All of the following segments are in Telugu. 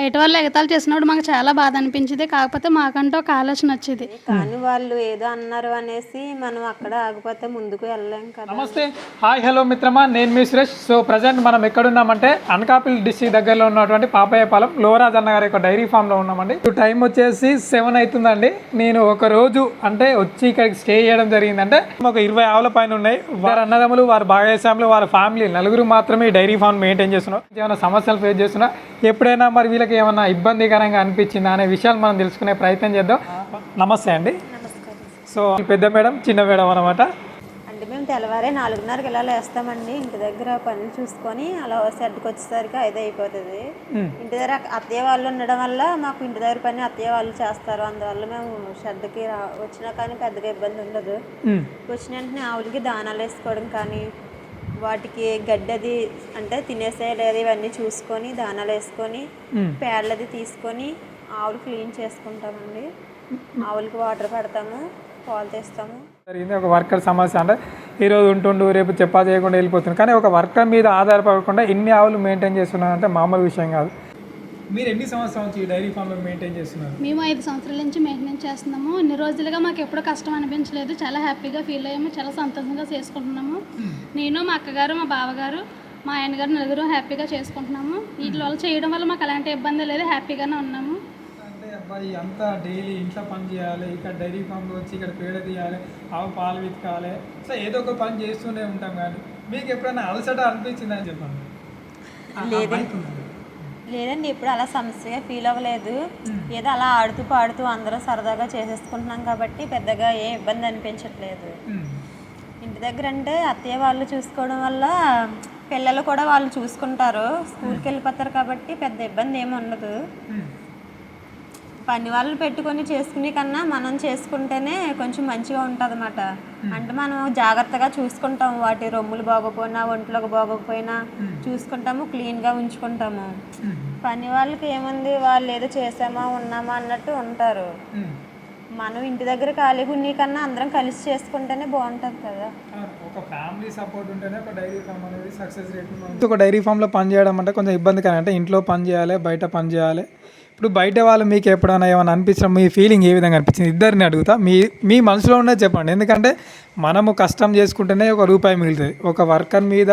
బయట వాళ్ళు ఎగతాలు చేసినప్పుడు మాకు చాలా బాధ అనిపించింది. కాకపోతే మాకంటూ ఒక ఆలోచన వచ్చేది. కానీ వాళ్ళు ఏదో అన్నారు అనేసి మనం అక్కడ ఆగిపోతే ముందుకు వెళ్ళలేం కదా. నమస్తే. హాయ్ హలో మిత్రమా. నేను మీ సురేష్. సో ప్రజెంట్ మనం ఎక్కడున్నామంటే అనకాపల్లి డిస్ట్రిక్ట్ దగ్గరలో ఉన్నటువంటి పాపయ్యపాలెం లోవరాజ్ అన్న గారి యొక్క డైరీ ఫామ్లో ఉన్నామండి. ఇప్పుడు టైం వచ్చేసి సెవెన్ అవుతుందండి. నేను ఒక రోజు అంటే వచ్చి ఇక్కడికి స్టే చేయడం జరిగిందంటే ఒక ఇరవై ఆవుల పైన ఉన్నాయి. వారి అన్నదమ్ములు వారి భాగస్వాములు వారి ఫ్యామిలీ నలుగురు మాత్రమే ఈ డైరీ ఫామ్ మెయింటైన్ చేస్తున్నారు. ఏమైనా సమస్యలు ఫేస్ చేస్తున్నా? ఎప్పుడైనా మరి వీళ్ళకి ఏమైనా ఇబ్బందికరంగా అనిపించిందా అనే విషయాలు మనం తెలుసుకునే ప్రయత్నం చేద్దాం. నమస్తే అండి. సో పెద్ద మేడం చిన్న మేడం అనమాట అంటే మేము తెల్లవారే నాలుగున్నరకి ఇలా లేస్తామండి? ఇంటి దగ్గర పనులు చూసుకొని అలా షెడ్కి వచ్చేసరికి ఐదు అయిపోతుంది. ఇంటి దగ్గర అత్తయ్య వాళ్ళు ఉండడం వల్ల మాకు ఇంటి దగ్గర పని అత్తయ్య వాళ్ళు చేస్తారు. అందువల్ల మేము షెడ్కి రా వచ్చినా కానీ పెద్దగా ఇబ్బంది ఉండదు. వచ్చిన వెంటనే ఆవులకి దానాలు వేసుకోవడం కానీ వాటికి గడ్డది అంటే తినేసే లేదు ఇవన్నీ చూసుకొని దానాలు వేసుకొని మ్. పేడలది తీసుకొని ఆవులు క్లీన్ చేసుకుంటామండి. ఆవులకి వాటర్ పెడతాము పాలు తెస్తాము. జరిగింది ఒక వర్కర్ సమస్య అంటే ఈరోజు ఉంటుండు రేపు చెప్పా చేయకుండా వెళ్ళిపోతుంది కానీ ఒక వర్కర్ మీద ఆధారపడకుండా ఇన్ని ఆవులు మెయింటైన్ చేస్తున్నారంటే మామూలు విషయం కాదు. మీరు ఎన్ని సంవత్సరాల నుంచి ఈ డైరీ ఫామ్లో మెయింటైన్ చేస్తున్నారు? మేము ఐదు సంవత్సరాల నుంచి మెయింటెనెన్స్ చేస్తున్నాము. ఇన్ని రోజులుగా మాకు ఎప్పుడు కష్టం అనిపించలేదు. చాలా హ్యాపీగా ఫీల్ అయ్యాము. చాలా సంతోషంగా చేసుకుంటున్నాము. నేను మా అక్కగారు మా బావగారు మా ఆయన గారు నలుగురు హ్యాపీగా చేసుకుంటున్నాము. వీటి వల్ల చేయడం వల్ల మాకు అలాంటి ఇబ్బంది లేదు. హ్యాపీగానే ఉన్నాము. అంటే అబ్బాయి అంతా డైలీ ఇంట్లో పని చేయాలి ఇక్కడ డైరీ ఫామ్లో వచ్చి ఇక్కడ పేడ తీయాలి ఆవు పాలు వితకాలి సో ఏదో ఒక పని చేస్తూనే ఉంటాం కానీ మీకు ఎప్పుడైనా అలసట అనిపించిందా అని చెప్పండి? లేదండి లేదండి ఎప్పుడు అలా సమస్యగా ఫీల్ అవ్వలేదు. ఏదో అలా ఆడుతూ పాడుతూ అందరూ సరదాగా చేసేసుకుంటున్నాం కాబట్టి పెద్దగా ఏ ఇబ్బంది అనిపించట్లేదు. ఇంటి దగ్గర అంటే అత్తయ్య వాళ్ళు చూసుకోవడం వల్ల పిల్లలు కూడా వాళ్ళు చూసుకుంటారు. స్కూల్కి వెళ్ళిపోతారు కాబట్టి పెద్ద ఇబ్బంది ఏమి ఉండదు. పని వాళ్ళు పెట్టుకొని చేసుకునే కన్నా మనం చేసుకుంటేనే కొంచెం మంచిగా ఉంటుంది అన్నమాట అంటే మనం జాగ్రత్తగా చూసుకుంటాము. వాటి రొమ్ములు బాగోపోయినా ఒంట్లోకి బాగోకపోయినా చూసుకుంటాము క్లీన్గా ఉంచుకుంటాము. పని వాళ్ళకి ఏముంది? వాళ్ళు ఏదో చేసామా ఉన్నామా అన్నట్టు ఉంటారు. మనం ఇంటి దగ్గర ఖాళీగా ఉన్ని కన్నా అందరం కలిసి చేసుకుంటేనే బాగుంటుంది కదా. ఒక ఫ్యామిలీ సపోర్ట్ ఉంటేనే ఒక డైరీ ఫామ్ అనేది సక్సెస్ రేట్ ఒక డైరీ ఫామ్లో పని చేయడం అంటే కొంచెం ఇబ్బందికరం. అంటే ఇంట్లో పని చేయాలి బయట పని చేయాలి. ఇప్పుడు బయట వాళ్ళు మీకు ఎప్పుడైనా ఏమైనా అనిపించిన మీ ఫీలింగ్ ఏ విధంగా అనిపించింది? ఇద్దరిని అడుగుతా. మీ మీ మనసులో ఉన్నది చెప్పండి. ఎందుకంటే మనము కష్టం చేసుకుంటేనే ఒక రూపాయి మిగులుతుంది. ఒక వర్కర్ మీద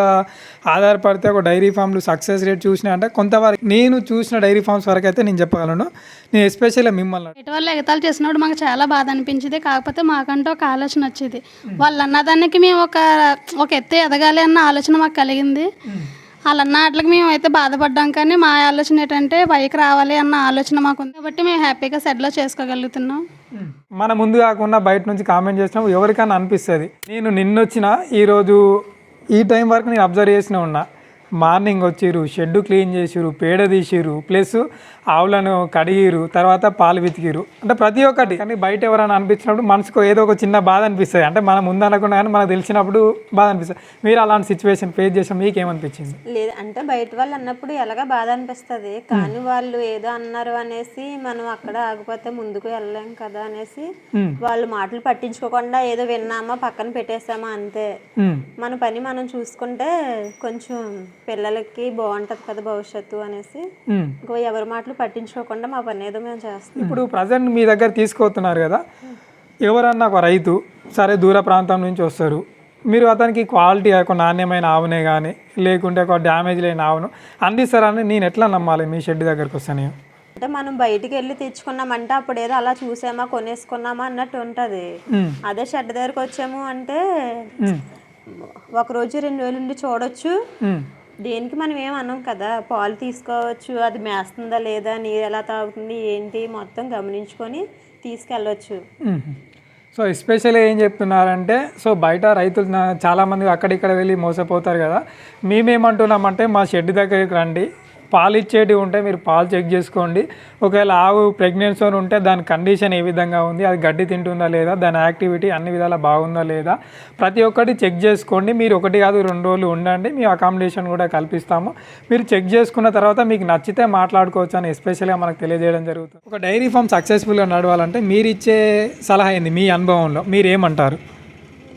ఆధారపడితే ఒక డైరీ ఫామ్లు సక్సెస్ రేట్ చూసినా అంటే కొంతవరకు నేను చూసిన డైరీ ఫామ్స్ వరకు అయితే నేను చెప్పగలను. నేను ఎస్పెషల్గా మిమ్మల్ని వాళ్ళు ఎగతాలు చేసినప్పుడు మాకు చాలా బాధ అనిపించింది. కాకపోతే మాకంటూ ఒక ఆలోచన వచ్చేది. వాళ్ళు అన్నదానికి మేము ఒక ఒక ఎత్తు ఎదగాలి అన్న ఆలోచన మాకు కలిగింది. వాళ్ళు అన్న వాటికి మేము అయితే బాధపడ్డాం కానీ మా ఆలోచన ఏంటంటే పైకి రావాలి అన్న ఆలోచన మాకు ఉంది కాబట్టి మేము హ్యాపీగా సెటిల్ చేసుకోగలుగుతున్నాం. మన ముందు కాకుండా బయట నుంచి కామెంట్ చేసినప్పుడు ఎవరికైనా అనిపిస్తుంది. నేను నిన్నొచ్చిన ఈరోజు ఈ టైం వరకు నేను అబ్జర్వ్ చేసిన ఉన్నా. మార్నింగ్ వచ్చిర్రు షెడ్ క్లీన్ చేసిరు పేడ తీసిరు ప్లస్ ఆవులను కడిగిరు తర్వాత పాలు వితికిరు అంటే ప్రతి ఒక్కటి. కానీ బయట ఎవరైనా అనిపించినప్పుడు మనసుకు ఏదో ఒక చిన్న బాధ అనిపిస్తుంది. అంటే మనం ముందు అనకుండా కానీ మనకు తెలిసినప్పుడు బాధ అనిపిస్తుంది. మీరు అలాంటి సిచ్యువేషన్ ఫేస్ చేసిన మీకు ఏమనిపించింది లేదు అంటే బయట వాళ్ళు అన్నప్పుడు ఎలాగా బాధ అనిపిస్తుంది. కానీ వాళ్ళు ఏదో అన్నారు అనేసి మనం అక్కడ ఆగిపోతే ముందుకు వెళ్ళలేం కదా అనేసి. వాళ్ళు మాటలు పట్టించుకోకుండా ఏదో విన్నామా పక్కన పెట్టేసామా అంతే. మన పని మనం చూసుకుంటే కొంచెం పిల్లలకి బాగుంటుంది కదా భవిష్యత్తు అనేసి. ఇంకో ఎవరి మాటలు పట్టించుకోకుండా మా పని ఏదో మేము చేస్తాం ఇప్పుడు ప్రజెంట్ మీ దగ్గర తీసుకుపోతున్నారు కదా ఎవరన్నా ఒక రైతు సరే దూర ప్రాంతం నుంచి వస్తారు మీరు అతనికి క్వాలిటీ ఒక నాణ్యమైన ఆవునే కానీ లేకుంటే ఒక డ్యామేజ్ లేని ఆవును అందిస్తారని నేను ఎట్లా నమ్మాలి మీ షెడ్ దగ్గరకు వస్తాను? అంటే మనం బయటికి వెళ్ళి తెచ్చుకున్నామంటే అప్పుడు ఏదో అలా చూసామా కొనేసుకున్నామా అన్నట్టు ఉంటుంది. అదే షెడ్ దగ్గరకు వచ్చాము అంటే ఒక రోజు రెండు వేలు ఉండి చూడొచ్చు. దేనికి మనం ఏం అన్నాం కదా? పాలు తీసుకోవచ్చు అది మేస్తుందా లేదా నీరు ఎలా తాగుతుంది ఏంటి మొత్తం గమనించుకొని తీసుకెళ్ళవచ్చు సో ఎస్పెషల్గా ఏం చెప్తున్నారంటే సో బయట రైతులు చాలామంది అక్కడిక్కడ వెళ్ళి మోసపోతారు కదా. మేమేమంటున్నామంటే మా షెడ్ దగ్గరికి రండి. పాలు ఇచ్చేటివి ఉంటే మీరు పాలు చెక్ చేసుకోండి. ఒకవేళ ఆవు ప్రెగ్నెన్సీ ఉంటే దాని కండిషన్ ఏ విధంగా ఉంది అది గడ్డి తింటుందా లేదా దాని యాక్టివిటీ అన్ని విధాలా బాగుందా లేదా ప్రతి ఒక్కటి చెక్ చేసుకోండి. మీరు ఒకటి కాదు రెండు రోజులు ఉండండి. మీ అకామిడేషన్ కూడా కల్పిస్తాము. మీరు చెక్ చేసుకున్న తర్వాత మీకు నచ్చితే మాట్లాడుకోవచ్చు అని ఎస్పెషల్గా మనకు తెలియజేయడం జరుగుతుంది. ఒక డైరీ ఫామ్ సక్సెస్ఫుల్గా నడవాలంటే మీరు ఇచ్చే సలహా ఏంది? మీ అనుభవంలో మీరు ఏమంటారు?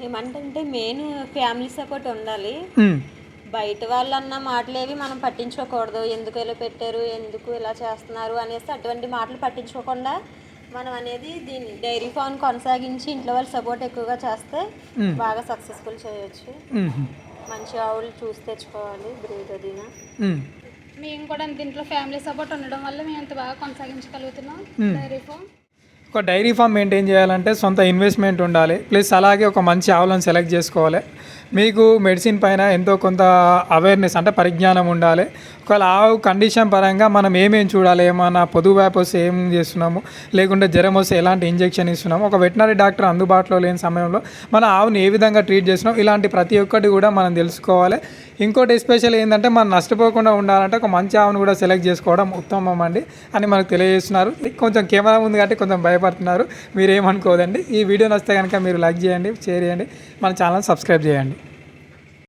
ఏమంటే మెయిన్ ఫ్యామిలీ సపోర్ట్ ఉండాలి. బయట వాళ్ళు అన్న మాటలేవి మనం పట్టించుకోకూడదు. ఎందుకు ఇలా పెట్టారు? ఎందుకు ఇలా చేస్తున్నారు? అనేసి అటువంటి మాటలు పట్టించుకోకుండా మనం అనేది దీన్ని డైరీ ఫామ్ కొనసాగించి ఇంట్లో వాళ్ళ సపోర్ట్ ఎక్కువగా చేస్తే బాగా సక్సెస్ఫుల్ చేయొచ్చు. మంచి ఆవులు చూసి తెచ్చుకోవాలి బ్రీడ్ అదినా మ్మ్. కూడా దీంట్లో ఫ్యామిలీ సపోర్ట్ ఉండడం వల్ల మేము ఇంత బాగా కొనసాగించగలుగుతున్నాం డైరీ ఫామ్. ఒక డైరీ ఫామ్ మెయింటైన్ చేయాలంటే సొంత ఇన్వెస్ట్మెంట్ ఉండాలి. ప్లస్ అలాగే ఒక మంచి ఆవులను సెలెక్ట్ చేసుకోవాలి. మీకు మెడిసిన్ పైన ఎంతో కొంత అవేర్నెస్ అంటే పరిజ్ఞానం ఉండాలి. ఒకవేళ ఆవు కండిషన్ పరంగా మనం ఏమేం చూడాలి? ఏమన్నా పొదుగు వ్యాప్ వస్తే ఏం చేస్తున్నాము? లేకుంటే జ్వరం వస్తే ఎలాంటి ఇంజెక్షన్ ఇస్తున్నాము? ఒక వెటనరీ డాక్టర్ అందుబాటులో లేని సమయంలో మన ఆవుని ఏ విధంగా ట్రీట్ చేస్తున్నాం? ఇలాంటి ప్రతి ఒక్కటి కూడా మనం తెలుసుకోవాలి. ఇంకోటి ఎస్పెషల్ ఏంటంటే మనం నష్టపోకుండా ఉండాలంటే ఒక మంచి ఆవును కూడా సెలెక్ట్ చేసుకోవడం ఉత్తమం అండి అని మనకు తెలియజేస్తున్నారు. కొంచెం కెమెరా ఉంది కాబట్టి కొంచెం భయపడుతున్నారు. మీరు ఏమనుకోదండి? ఈ వీడియో నచ్చితే కనుక మీరు లైక్ చేయండి షేర్ చేయండి. మన ఛానల్ సబ్స్క్రైబ్ చేయండి.